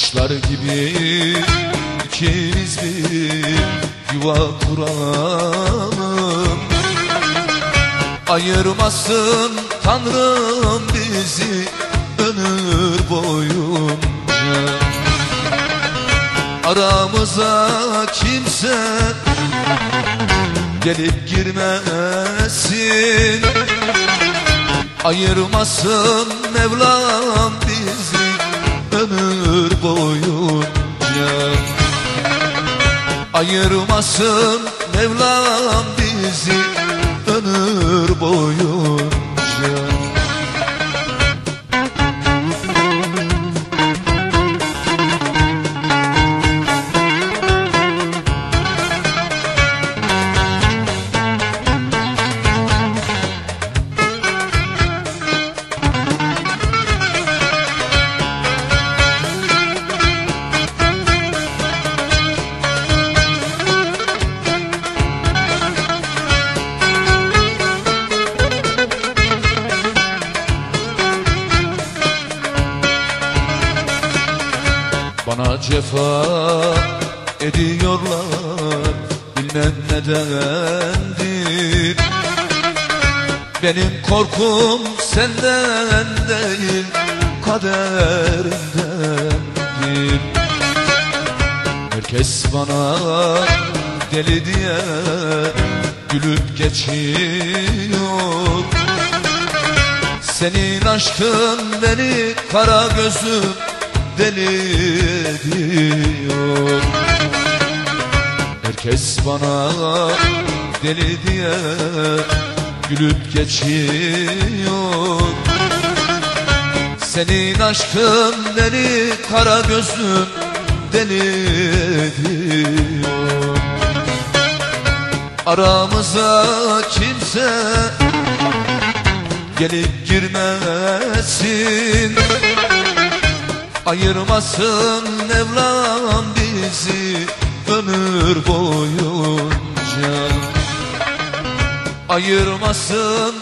Kuşlar gibi ikimiz bir yuva kuralım Ayırmasın Tanrım bizi ömür boyunca. Aramıza kimse gelip girmesin. Ayırmasın Mevlam bizi ömür boyunca Ayırmasın Mevlam bizi ömür boyunca Bana cefa ediyorlar bilmem nedendir. Benim korkum senden değil kaderindendir. Herkes bana deli diye gülüp geçiyor. Senin aşkın beni kara gözüm deli ediyor. Herkes bana deli diye gülüp geçiyor. Senin aşkın beni kara gözüm deli ediyor. Aramıza kimse gelip girmesin Ayırmasın Mevlam bizi ömür boyunca. Ayırmasın